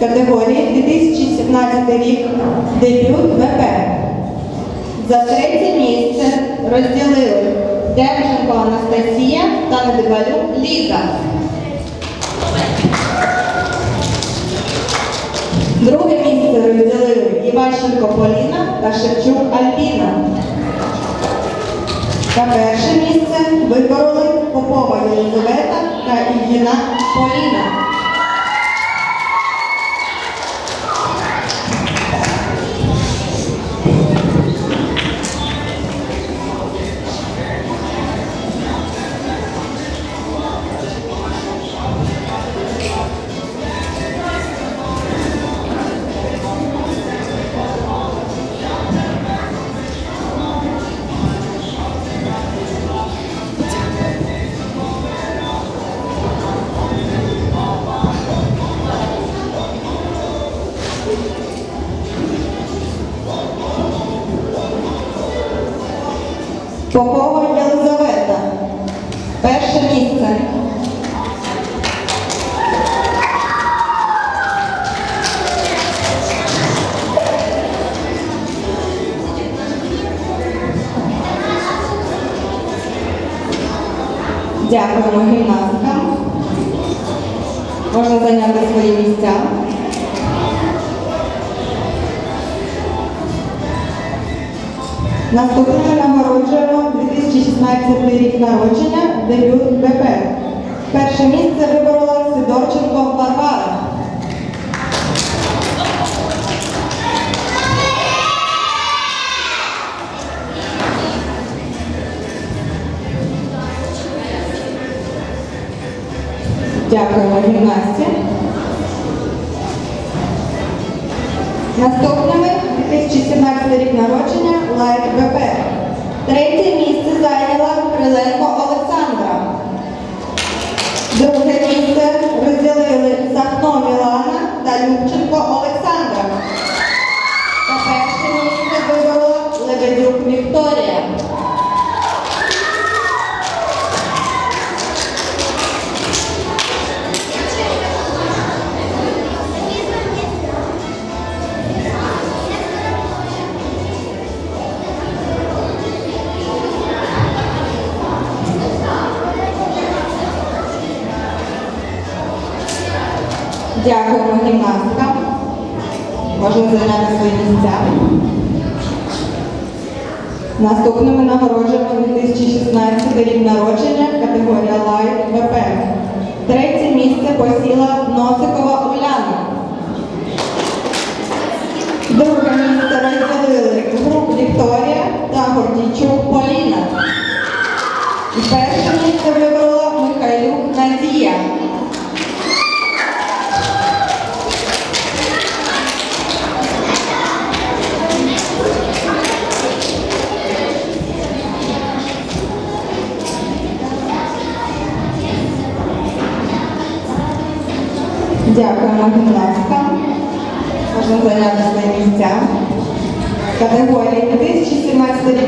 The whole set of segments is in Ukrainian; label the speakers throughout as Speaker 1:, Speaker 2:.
Speaker 1: категорії 2017 рік дебют ВП. За третє місце розділили Демченко Анастасія та Недибалюк Ліза. Друге місце розділили Іващенко Поліна та Шевчук Альбіна. Та перше місце вибороли Попова Єлизавета та Ільїна Поліна. Попова Єлизавета. Перше місце. Дякуємо гімнасткам. Можна зайняти свої місця. Наступною нагороджуємо 2016 рік народження дебют БП. Перше місце виборола Сидорченко Варвара. Дякуємо гімнасті. Наступними 2017 рік народження Лайк БП. Третє місце зайняла Криленко Олександра. Друге місце розділили Захно Мілана та Любченко Дякуємо гімнасткам. Можна зайняти свої місця. Наступними нагороджуємо 2016 рік народження категорія Лайт ВП. Третє місце посіла Носикова Уляна. Друге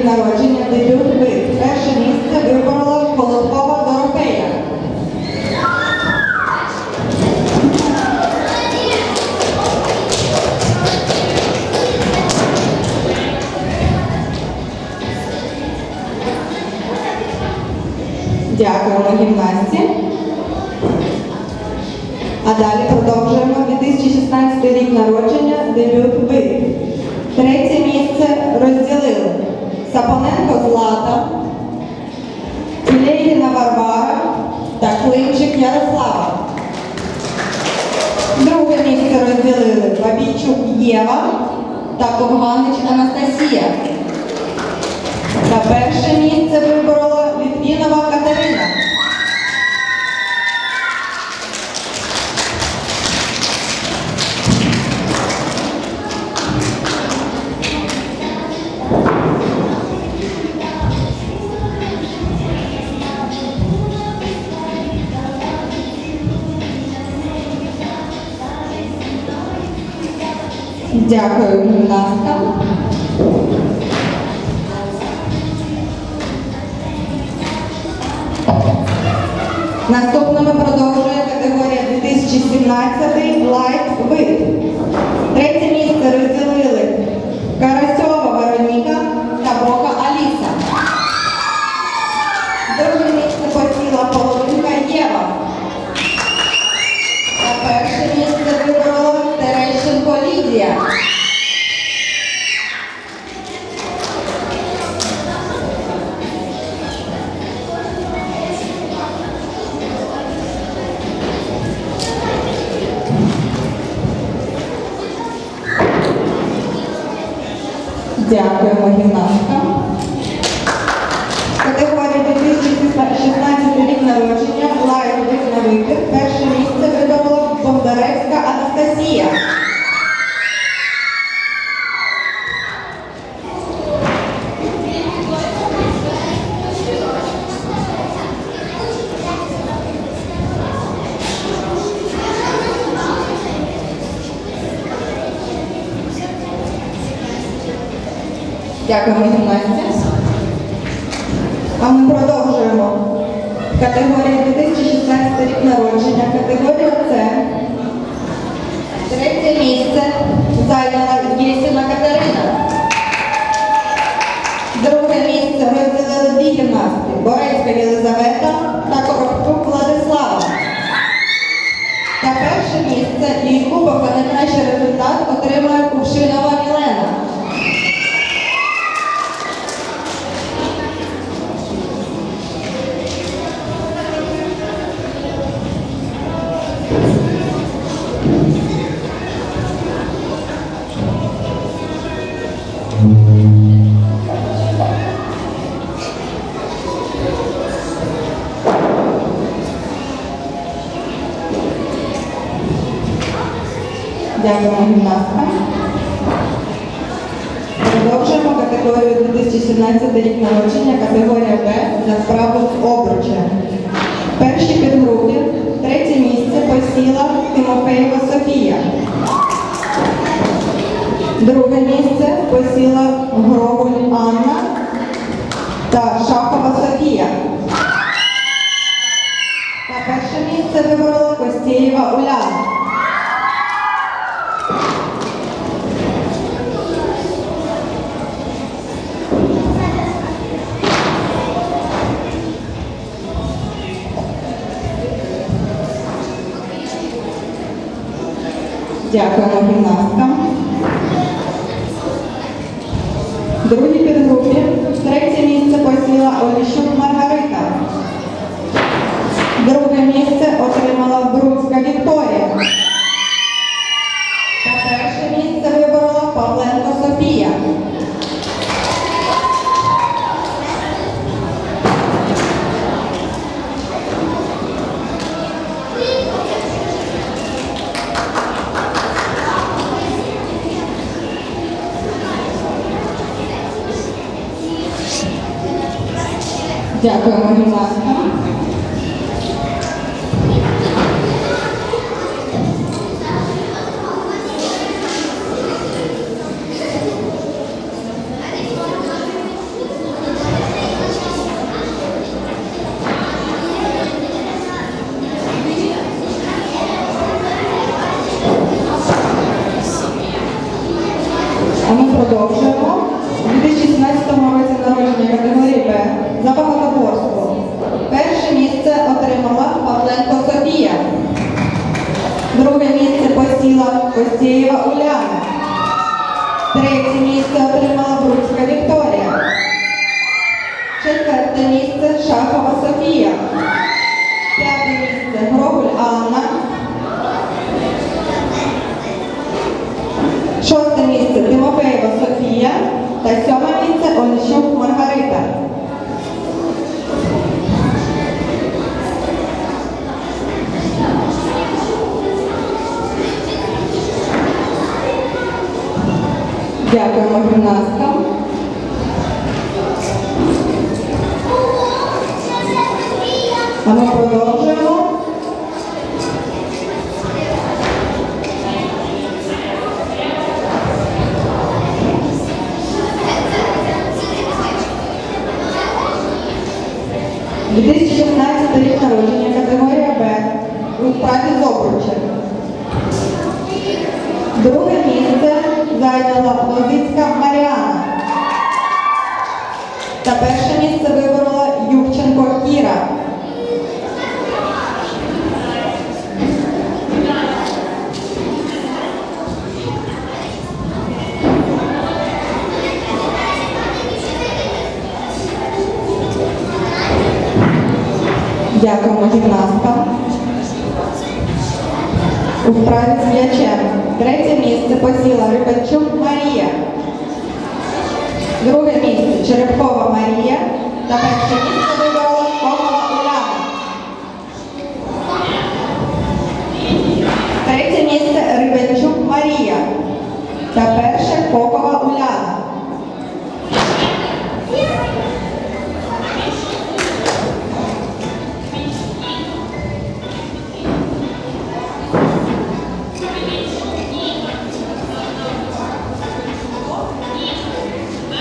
Speaker 1: народження дебют вид. Перше місце виборола Холодкова Дорофея. Дякуємо гімнасті. А далі продовжуємо 2016 рік народження дебют вид. Третє місце розділили Сапоненко Злата, Тілєгіна Варвара та Климчик Ярослава. Друге місце розділили Бабійчук Єва та Ковганич Анастасія. На перше місце виборола Літвінова Дякую будь ласка. Категорія С. Третє місце зайняла Єсіна Катерина. Друге місце розділили дві гімнастки. Борецька Єлизавета та Коробчук Владислава. Та перше місце і кубок та найкращий результат отримує Кувшинова Мілена. Дякуємо гімнасткам. Продовжуємо категорію 2017 рік народження, категорія Б за справу з обручем. Перші підгрупі, третє місце посіла Тимофеєва Софія. Друге місце посіла Гровуль Анна та Шахова Софія. Та перше місце виборола Костєєва Уляна. Дякуємо гімнасткам. Другій підгрупі третє місце посіла Оліщук Маргарита. Друге місце отримала Бруцька Вікторія. Дякуємо гімнасткам. А ми продовжуємо. У 2017 році народження категорії Б за багатоборство. Перше місце отримала Павленко Софія. Друге місце посіла Костєєва Уляна. Третє місце отримала Бруцька Вікторія. Четверте місце Шахова Софія. будь. А ми продовжуємо. У 2016 рік народження категорія Б у справі з обручем. Друге місце зайняла Лозицька Маріана. Та перше місце виборола Ювченко Кіра. Дякуємо гімнасткам. У вправі з м'ячем. Третє місце посіла Рибачук Марія. Друге місце Черепкова Марія. Та перше місце вибрала Комова Уляна. Третє місце Рибачук Марія. Та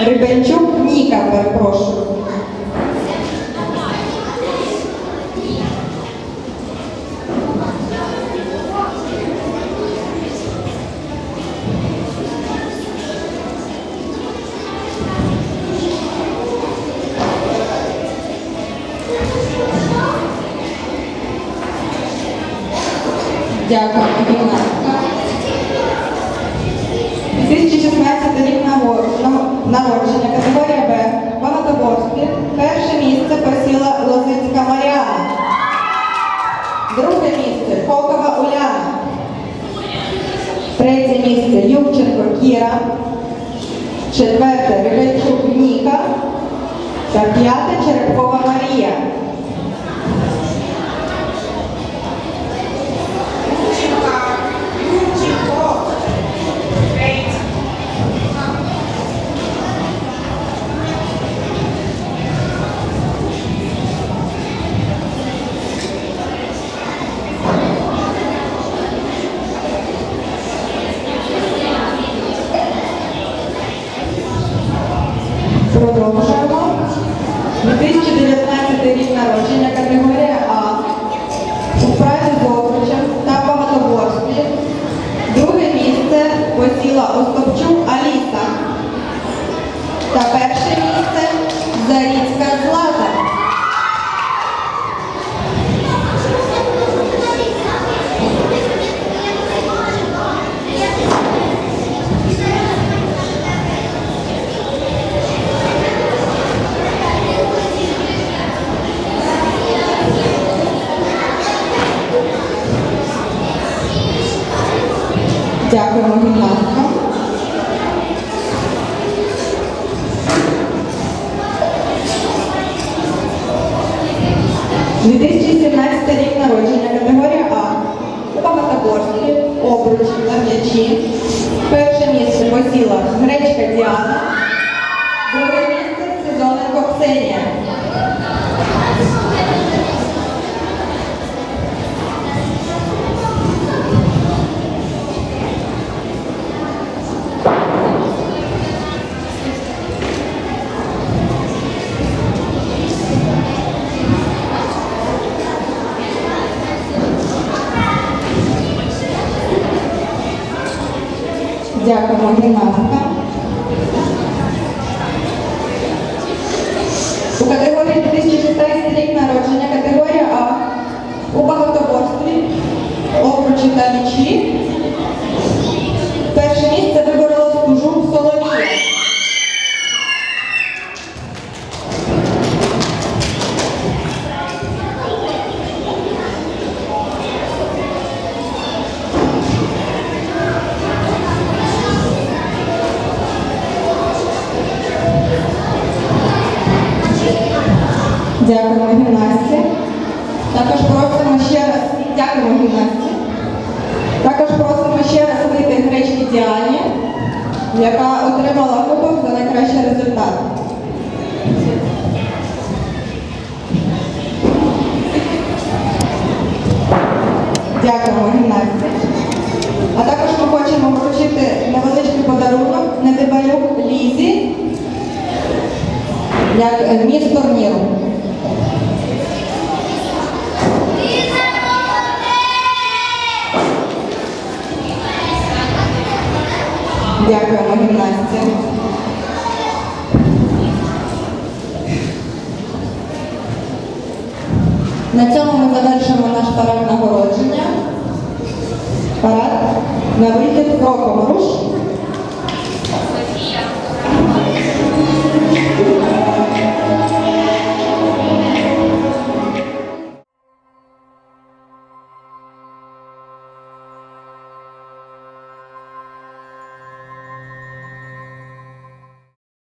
Speaker 1: Рибенчук Ніка, перепрошую. Дякую, народження, категорія Б, багатоборстві. Перше місце посіла Лозицька Маріана. Друге місце Кокова Уляна. Третє місце Ювченко Кіра. Четверте Рибачук Ніка. Та п'яте Черепкова Марія. Продовжуємо. 2019 рік народження, категорія А. У вправі з обручем та багатоборстві. Друге місце посіла Остапчук Аліса. Та перше місце Заріцька Злата. Дякуємо гімнасткам. – 2017 Дякуємо гімнасткам. Яка отримала кубок за найкращий результат. Дякуємо гімнастці. А також ми хочемо вручити невеличкий подарунок Недибалюк Лізі як е, міс турніру. Дякуємо гімнастці. На цьому ми завершимо наш парад нагородження. Парад на вихід кроком руш.